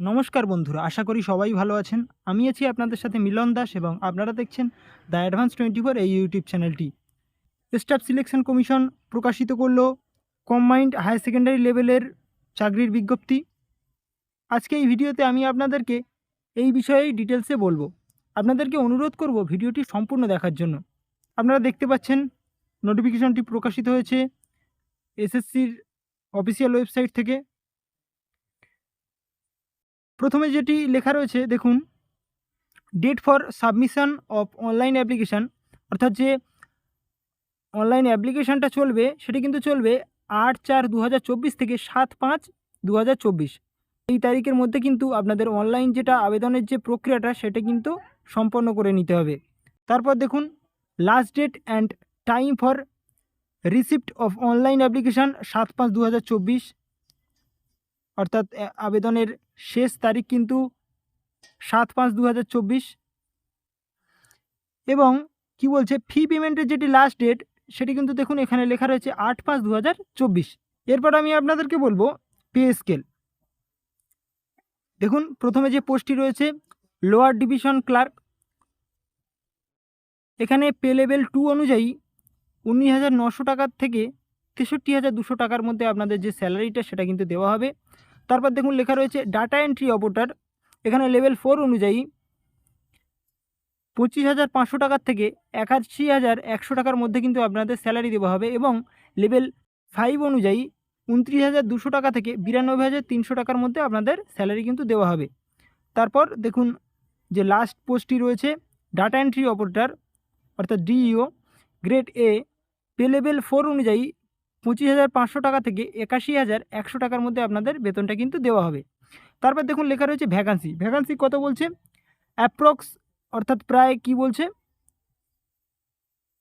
নমস্কার বন্ধুরা, আশা করি সবাই ভালো আছেন। আমি আছি আপনাদের সাথে মিলন দাস এবং আপনারা দেখছেন দ্য অ্যাডভান্স টোয়েন্টি ফোর এই ইউটিউব চ্যানেলটি। স্টাফ সিলেকশন কমিশন প্রকাশিত করল কম্বাইন্ড হায়ার সেকেন্ডারি লেভেলের চাকরির বিজ্ঞপ্তি। আজকে এই ভিডিওতে আমি আপনাদেরকে এই বিষয়েই ডিটেলসে বলব। আপনাদেরকে অনুরোধ করব ভিডিওটি সম্পূর্ণ দেখার জন্য। আপনারা দেখতে পাচ্ছেন, নোটিফিকেশনটি প্রকাশিত হয়েছে এসএসসির অফিসিয়াল ওয়েবসাইট থেকে। প্রথমে যেটি লেখা রয়েছে, দেখুন date for submission of online application অর্থাৎ যে অনলাইন অ্যাপ্লিকেশানটা চলবে, সেটি কিন্তু চলবে আট চার দু থেকে সাত পাঁচ দু এই তারিখের মধ্যে কিন্তু আপনাদের অনলাইন যেটা আবেদনের যে প্রক্রিয়াটা, সেটা কিন্তু সম্পন্ন করে নিতে হবে। তারপর দেখুন last date and time for receipt of online application সাত পাঁচ দু অর্থাৎ আবেদনের শেষ তারিখ কিন্তু সাত পাঁচ দু এবং কি বলছে? ফি পেমেন্টের যেটি লাস্ট ডেট সেটি কিন্তু দেখুন এখানে লেখা রয়েছে আট পাঁচ দু এরপর আমি আপনাদেরকে বলব পে স্কেল দেখুন, প্রথমে যে পোস্টটি রয়েছে লোয়ার ডিভিশন ক্লার্ক এখানে পে লেভেল টু অনুযায়ী উনিশ হাজার নশো টাকার থেকে তেষট্টি হাজার দুশো টাকার মধ্যে আপনাদের যে স্যালারিটা সেটা কিন্তু দেওয়া হবে। তারপর দেখুন লেখা রয়েছে ডাটা এন্ট্রি অপারেটর এখানে লেভেল ফোর অনুযায়ী পঁচিশ হাজার পাঁচশো টাকার থেকে একাশি হাজার একশো টাকার মধ্যে কিন্তু আপনাদের স্যালারি দেওয়া হবে এবং লেভেল ফাইভ অনুযায়ী উনত্রিশ হাজার দুশো টাকা থেকে বিরানব্বই হাজার তিনশো টাকার মধ্যে আপনাদের স্যালারি কিন্তু দেওয়া হবে। তারপর দেখুন যে লাস্ট পোস্টটি রয়েছে ডাটা এন্ট্রি অপারেটর অর্থাৎ DEO grade A pay level four অনুযায়ী পঁচিশ হাজার পাঁচশো টাকা থেকে একাশি হাজার একশো টাকার মধ্যে আপনাদের বেতনটা কিন্তু দেওয়া হবে। তারপর দেখুন লেখা রয়েছে ভ্যাকান্সি ভ্যাকান্সি কত বলছে? অ্যাপ্রক্স অর্থাৎ প্রায় কি বলছে?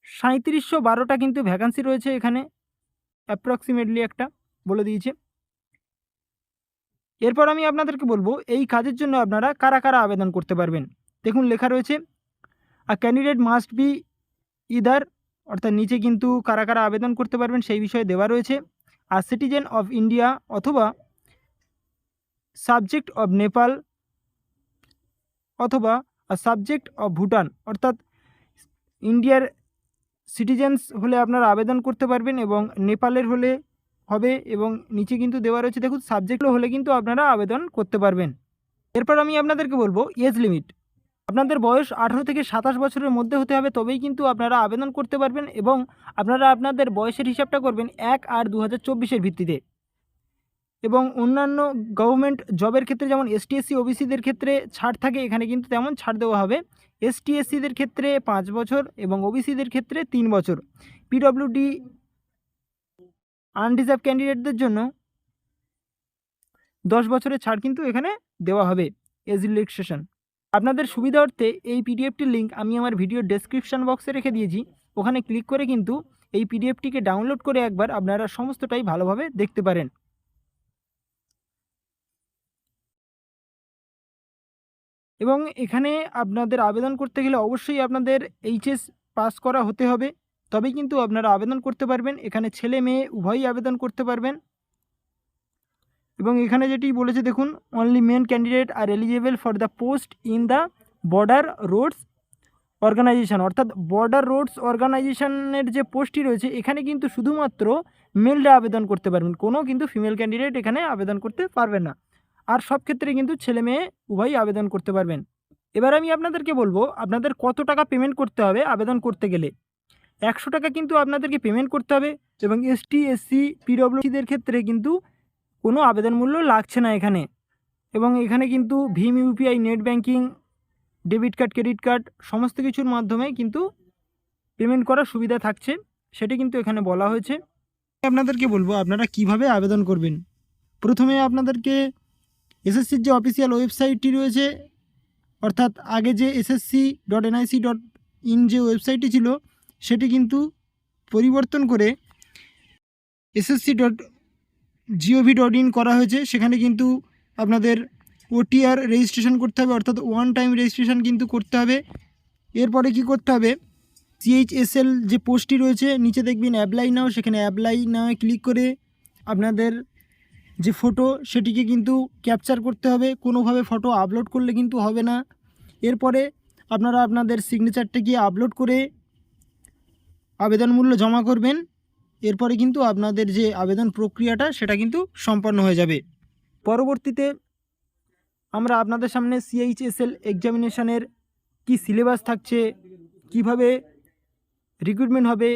সাঁত্রিশশো বারোটা কিন্তু ভ্যাকান্সি রয়েছে এখানে অ্যাপ্রক্সিমেটলি একটা বলে দিয়েছে। এরপর আমি আপনাদেরকে বলব, এই কাজের জন্য আপনারা কারা কারা আবেদন করতে পারবেন? দেখুন লেখা রয়েছে a candidate must be either অর্থাৎ নিচে কিন্তু কারা কারা আবেদন করতে পারবেন সেই বিষয়ে দেওয়া রয়েছে। আর সিটিজেন অফ ইন্ডিয়া অথবা সাবজেক্ট অফ নেপাল অথবা সাবজেক্ট অফ ভুটান অর্থাৎ ইন্ডিয়ার সিটিজেন্স হলে আপনারা আবেদন করতে পারবেন এবং নেপালের হলে হবে এবং নিচে কিন্তু দেওয়া রয়েছে। দেখুন সাবজেক্ট হলে কিন্তু আপনারা আবেদন করতে পারবেন। এরপর আমি আপনাদেরকে বলব এজ লিমিট আপনাদের বয়স আঠারো থেকে সাতাশ বছরের মধ্যে হতে হবে, তবেই কিন্তু আপনারা আবেদন করতে পারবেন এবং আপনারা আপনাদের বয়সের হিসাবটা করবেন এক আর দু হাজার ভিত্তিতে। এবং অন্যান্য গভর্নমেন্ট জবের ক্ষেত্রে যেমন এসটি এসসি ওবিসিদের ক্ষেত্রে ছাড় থাকে, এখানে কিন্তু তেমন ছাড় দেওয়া হবে। এসটি এসসিদের ক্ষেত্রে পাঁচ বছর এবং ওবিসিদের ক্ষেত্রে তিন বছর। পিডব্লিউডি আনরিজার্ভ ক্যান্ডিডেটদের জন্য দশ বছরের ছাড় কিন্তু এখানে দেওয়া হবে এজ রিল্যাক্সেশন আপনাদের সুবিধার্থে এই পিডিএফটির লিঙ্ক আমি আমার ভিডিও ডেসক্রিপশন বক্সে রেখে দিয়েছি। ওখানে ক্লিক করে কিন্তু এই পিডিএফটিকে ডাউনলোড করে একবার আপনারা সমস্তটাই ভালোভাবে দেখতে পারেন। এবং এখানে আপনাদের আবেদন করতে গেলে অবশ্যই আপনাদের এইচএস পাস করা হতে হবে। তবেই কিন্তু আপনারা আবেদন করতে পারবেন। এখানে ছেলে, মেয়ে উভয়ই আবেদন করতে পারবেন। এবং এখানে যেটি বলেছে, দেখুন only men candidate are eligible for the post in the border roads organisation অর্থাৎ বর্ডার রোডস অর্গানাইজেশানের যে পোস্টটি রয়েছে, এখানে কিন্তু শুধুমাত্র মেলরা আবেদন করতে পারবেন। কোনো কিন্তু ফিমেল ক্যান্ডিডেট এখানে আবেদন করতে পারবেন না। আর সব ক্ষেত্রে কিন্তু ছেলে মেয়ে উভয়ই আবেদন করতে পারবেন। এবার আমি আপনাদেরকে বলব, আপনাদের কত টাকা পেমেন্ট করতে হবে আবেদন করতে গেলে? একশো টাকা কিন্তু আপনাদেরকে পেমেন্ট করতে হবে এবং এসটি এসসি পিডব্লিউসিদের ক্ষেত্রে কিন্তু কোনো আবেদন মূল্য লাগছে না এখানে। এবং এখানে কিন্তু Bhim UPI, net banking debit card, credit card সমস্ত কিছুর মাধ্যমে কিন্তু পেমেন্ট করার সুবিধা থাকছে। সেটি কিন্তু এখানে বলা হয়েছে। আপনাদেরকে বলব, আপনারা কীভাবে আবেদন করবেন? প্রথমে আপনাদেরকে এসএসসির যে অফিসিয়াল ওয়েবসাইটটি রয়েছে, অর্থাৎ আগে যে SSC dot NIC dot in যে ওয়েবসাইটটি ছিল, সেটি কিন্তু পরিবর্তন করে SSC dot GOV dot in করা হয়েছে, সেখানে কিন্তু আপনাদের ওটিআর রেজিস্ট্রেশন করতে হবে, অর্থাৎ ওয়ান টাইম রেজিস্ট্রেশন কিন্তু করতে হবে। এরপরে কি করতে হবে? সিএইচএসএল যে পোস্টটি রয়েছে, নিচে দেখবেন অ্যাপ্লাই নাও সেখানে অ্যাপ্লাই নাও ক্লিক করে আপনাদের যে ফটো সেটিকে কিন্তু ক্যাপচার করতে হবে। কোনোভাবে ফটো আপলোড করলে কিন্তু হবে না। এরপরে আপনারা আপনাদের সিগনেচারটিকে আপলোড করে আবেদন মূল্য জমা করবেন। এরপরে কিন্তু আপনাদের যে আবেদন প্রক্রিয়াটা, সেটা কিন্তু সম্পন্ন হয়ে যাবে। পরবর্তীতে আমরা আপনাদের সামনে সিএইচএসএল এক্সামিনেশনের কি সিলেবাস থাকছে, কীভাবে রিক্রুটমেন্ট হবে,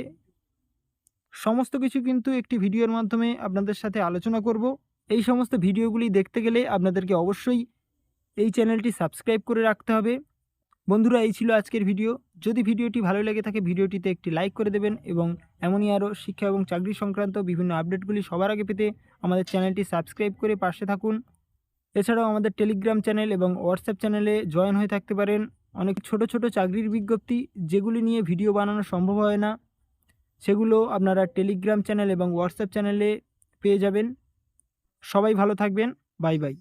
সমস্ত কিছু কিন্তু একটি ভিডিওর মাধ্যমে আপনাদের সাথে আলোচনা করব। এই সমস্ত ভিডিওগুলি দেখতে গেলে আপনাদেরকে অবশ্যই এই চ্যানেলটি সাবস্ক্রাইব করে রাখতে হবে। বন্ধুরা, এই ছিল আজকের ভিডিও। যদি ভিডিওটি ভালো লেগে থাকে, ভিডিওটিতে একটি লাইক করে দেবেন এবং এমনই আরও শিক্ষা এবং চাকরি সংক্রান্ত বিভিন্ন আপডেটগুলি সবার আগে পেতে আমাদের চ্যানেলটি সাবস্ক্রাইব করে পাশে থাকুন। এছাড়াও আমাদের টেলিগ্রাম চ্যানেল এবং হোয়াটসঅ্যাপ চ্যানেলে জয়েন হয়ে থাকতে পারেন। অনেক ছোট ছোট চাকরির বিজ্ঞপ্তি, যেগুলি নিয়ে ভিডিও বানানো সম্ভব হয় না, সেগুলো আপনারা টেলিগ্রাম চ্যানেল এবং হোয়াটসঅ্যাপ চ্যানেলে পেয়ে যাবেন। সবাই ভালো থাকবেন। Bye bye.